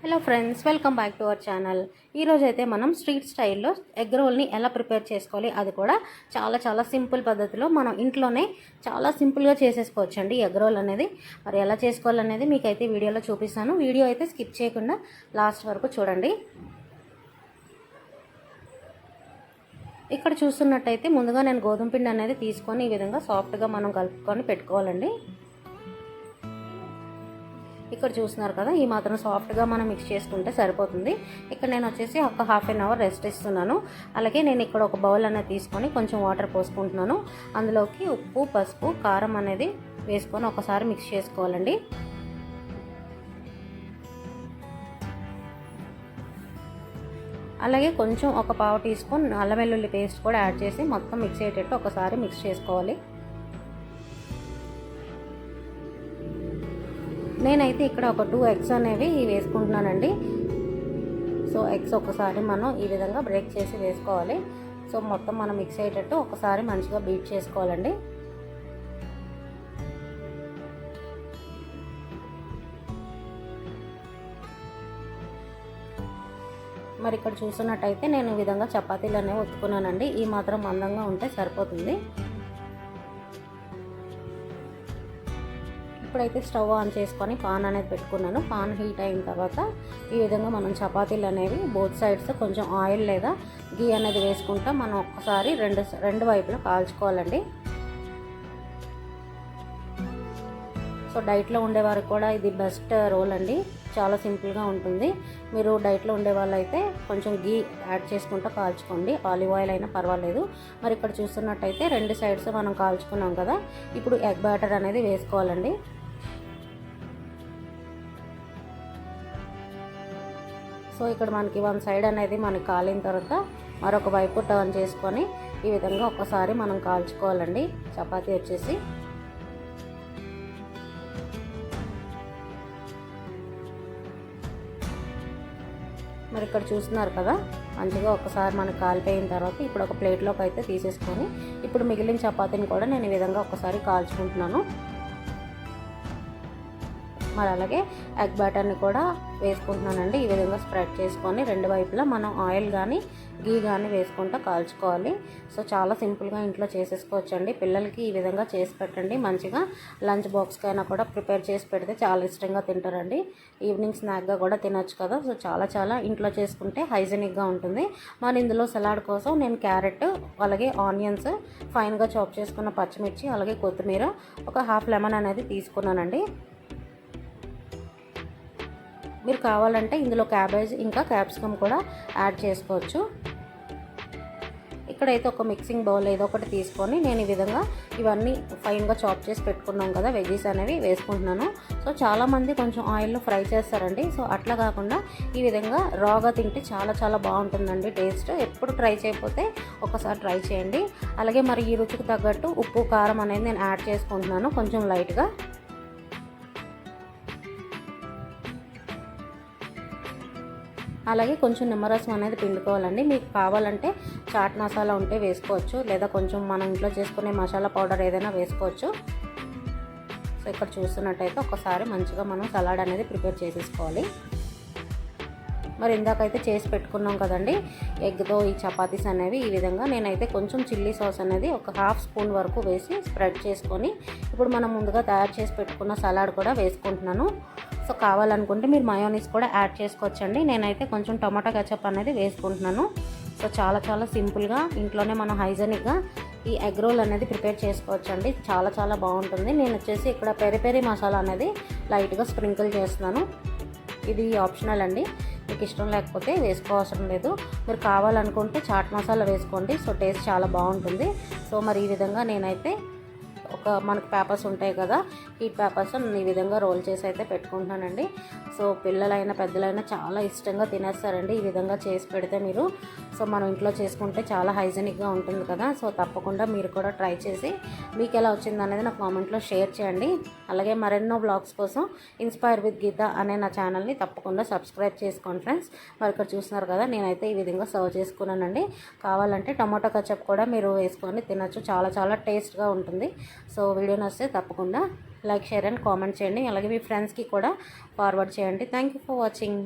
Hello friends welcome back to our channel ఈరోజైతే మనం street స్టైల్లో ఎగ్ రోల్ని ఎలా ప్రిపేర్ చేసుకోవాలి అది కూడా చాలా చాలా సింపుల్ పద్ధతిలో మనం ఇంట్లోనే చాలా సింపుల్గా చేసేసుకోవచ్చు అండి ఎగ్ రోల్ అనేది. మరి ఎలా చేసుకోవాలనేది మీకు అయితే వీడియోలో చూపిస్తాను. వీడియో అయితే స్కిప్ చేయకుండా లాస్ట్ వరకు చూడండి. ఇక్కడ చూస్తున్నట్టయితే ముందుగా నేను గోధుమ పిండి అనేది తీసుకొని ఈ విధంగా సాఫ్ట్గా మనం కలుపుకొని పెట్టుకోవాలండి. ఇక్కడ చూస్తున్నారు కదా ఈ మాత్రం సాఫ్ట్గా మనం మిక్స్ చేసుకుంటే సరిపోతుంది. ఇక్కడ నేను వచ్చేసి ఒక హాఫ్ అన్ అవర్ రెస్ట్ ఇస్తున్నాను. అలాగే నేను ఇక్కడ ఒక బౌల్ అనేది తీసుకొని కొంచెం వాటర్ పోసుకుంటున్నాను. అందులోకి ఉప్పు పసుపు కారం అనేది వేసుకొని ఒకసారి మిక్స్ చేసుకోవాలండి. అలాగే కొంచెం ఒక పావు టీ స్పూన్ అల్లం వెల్లుల్లి పేస్ట్ కూడా యాడ్ చేసి మొత్తం మిక్స్ అయ్యేటట్టు ఒకసారి మిక్స్ చేసుకోవాలి. నేనైతే ఇక్కడ ఒక టూ ఎగ్స్ అనేవి వేసుకుంటున్నానండి. సో ఎగ్స్ ఒకసారి మనం ఈ విధంగా బ్రేక్ చేసి వేసుకోవాలి. సో మొత్తం మనం మిక్స్ అయ్యేటట్టు ఒకసారి మంచిగా బీట్ చేసుకోవాలండి. మరి ఇక్కడ చూసినట్టయితే నేను ఈ విధంగా చపాతీలు అనేవి ఒత్తుకున్నానండి. ఈ మాత్రం అందంగా ఉంటే సరిపోతుంది. ఇప్పుడైతే స్టవ్ ఆన్ చేసుకొని పాన్ అనేది పెట్టుకున్నాను. పాన్ హీట్ అయిన తర్వాత ఈ విధంగా మనం చపాతీలు అనేవి బోత్ సైడ్స్ కొంచెం ఆయిల్ లేదా గీ అనేది వేసుకుంటా మనం ఒక్కసారి రెండు రెండు వైపులా కాల్చుకోవాలండి. సో డైట్లో ఉండేవారు కూడా ఇది బెస్ట్ రోల్ అండి. చాలా సింపుల్గా ఉంటుంది. మీరు డైట్లో ఉండే అయితే కొంచెం గీ యాడ్ చేసుకుంటూ కాల్చుకోండి. ఆలివ్ ఆయిల్ అయినా పర్వాలేదు. మరి ఇక్కడ చూస్తున్నట్టయితే రెండు సైడ్స్ మనం కాల్చుకున్నాం కదా. ఇప్పుడు ఎగ్ బ్యాటర్ అనేది వేసుకోవాలండి. సో ఇక్కడ మనకి వన్ సైడ్ అనేది మనకి కాలిన తర్వాత మరొక వైపు టర్న్ చేసుకొని ఈ విధంగా ఒకసారి మనం కాల్చుకోవాలండి. చపాతీ వచ్చేసి. మరి ఇక్కడ చూస్తున్నారు కదా మంచిగా ఒకసారి మనకు కాలిపోయిన తర్వాత ఇప్పుడు ఒక ప్లేట్లోకి అయితే తీసేసుకొని ఇప్పుడు మిగిలిన చపాతీని కూడా నేను ఈ విధంగా ఒకసారి కాల్చుకుంటున్నాను. మరి అలాగే ఎగ్ బ్యాటర్ని కూడా వేసుకుంటున్నానండి. ఈ విధంగా స్ప్రెడ్ చేసుకొని రెండు వైపులా మనం ఆయిల్ కానీ గీ కానీ వేసుకుంటూ కాల్చుకోవాలి. సో చాలా సింపుల్గా ఇంట్లో చేసేసుకోవచ్చండి. పిల్లలకి ఈ విధంగా చేసి పెట్టండి. మంచిగా లంచ్ బాక్స్కైనా కూడా ప్రిపేర్ చేసి పెడితే చాలా ఇష్టంగా తింటారండి. ఈవినింగ్ స్నాక్గా కూడా తినొచ్చు కదా. సో చాలా చాలా ఇంట్లో చేసుకుంటే హైజెనిక్గా ఉంటుంది. మరి ఇందులో సలాడ్ కోసం నేను క్యారెట్ అలాగే ఆనియన్స్ ఫైన్గా చాప్ చేసుకున్న పచ్చిమిర్చి అలాగే కొత్తిమీర ఒక హాఫ్ లెమన్ అనేది తీసుకున్నానండి. మీరు కావాలంటే ఇందులో క్యాబేజ్ ఇంకా క్యాప్సికమ్ కూడా యాడ్ చేసుకోవచ్చు. ఇక్కడైతే ఒక మిక్సింగ్ బౌల్ ఏదో ఒకటి తీసుకొని నేను ఈ విధంగా ఇవన్నీ ఫైన్గా చాప్ చేసి పెట్టుకున్నాం కదా వెజీస్ అనేవి వేసుకుంటున్నాను. సో చాలామంది కొంచెం ఆయిల్లో ఫ్రై చేస్తారండి. సో అట్లా కాకుండా ఈ విధంగా రాగా తింటే చాలా చాలా బాగుంటుందండి టేస్ట్. ఎప్పుడు ట్రై చేయకపోతే ఒకసారి ట్రై చేయండి. అలాగే మరి ఈ రుచికి తగ్గట్టు ఉప్పు కారం అనేది నేను యాడ్ చేసుకుంటున్నాను కొంచెం లైట్గా. అలాగే కొంచెం నిమ్మరసం అనేది పిండుకోవాలండి. మీకు కావాలంటే చాట్ మసాలా ఉంటే వేసుకోవచ్చు. లేదా కొంచెం మనం ఇంట్లో చేసుకునే మసాలా పౌడర్ ఏదైనా వేసుకోవచ్చు. సో ఇక్కడ చూస్తున్నట్టయితే ఒకసారి మంచిగా మనం సలాడ్ అనేది ప్రిపేర్ చేసేసుకోవాలి. మరి ఇందాకైతే చేసి పెట్టుకున్నాం కదండి. ఎగ్తో ఈ చపాతీస్ అనేవి ఈ విధంగా నేనైతే కొంచెం చిల్లీ సాస్ అనేది ఒక హాఫ్ స్పూన్ వరకు వేసి స్ప్రెడ్ చేసుకొని ఇప్పుడు మనం ముందుగా తయారు చేసి పెట్టుకున్న సలాడ్ కూడా వేసుకుంటున్నాను. సో కావాలనుకుంటే మీరు మయోనీస్ కూడా యాడ్ చేసుకోవచ్చండి. నేనైతే కొంచెం టమాటా కచప్ అనేది వేసుకుంటున్నాను. సో చాలా చాలా సింపుల్గా ఇంట్లోనే మనం హైజెనిక్గా ఈ ఎగ్ రోల్ అనేది ప్రిపేర్ చేసుకోవచ్చు అండి చాలా చాలా బాగుంటుంది. నేను వచ్చేసి ఇక్కడ పెరి పెరి మసాలా అనేది లైట్గా స్ప్రింకిల్ చేస్తున్నాను. ఇది ఆప్షనల్ అండి. మీకు ఇష్టం లేకపోతే వేసుకోవసరం లేదు. మీరు కావాలనుకుంటే చాట్ మసాలా వేసుకోండి. సో టేస్ట్ చాలా బాగుంటుంది. సో మరి ఈ విధంగా నేనైతే ఒక మనకు పేపర్స్ ఉంటాయి కదా ఈ పేపర్స్ నేను ఈ విధంగా రోల్ చేసి అయితే పెట్టుకుంటున్నానండి. సో పిల్లలైనా పెద్దలైనా చాలా ఇష్టంగా తినేస్తారండి ఈ విధంగా చేసి పెడితే మీరు. సో మనం ఇంట్లో చేసుకుంటే చాలా హైజెనిక్గా ఉంటుంది కదా సో తప్పకుండా మీరు కూడా ట్రై చేసి మీకు ఎలా వచ్చింది అనేది నా కామెంట్లో షేర్ చేయండి. అలాగే మరెన్నో బ్లాగ్స్ కోసం ఇన్స్పైర్ విత్ గీత అనే నా ఛానల్ని తప్పకుండా సబ్స్క్రైబ్ చేసుకోండి ఫ్రెండ్స్. మరి ఇక్కడ చూస్తున్నారు కదా నేనైతే ఈ విధంగా సర్వ్ చేసుకున్నానండి. కావాలంటే టమాటో కచప్ కూడా మీరు వేసుకొని తినచ్చు. చాలా చాలా టేస్ట్గా ఉంటుంది. సో వీడియో నచ్చితే తప్పకుండా లైక్ షేర్ అండ్ కామెంట్ చేయండి. అలాగే మీ ఫ్రెండ్స్కి కూడా ఫార్వర్డ్ చేయండి. Thank you for watching.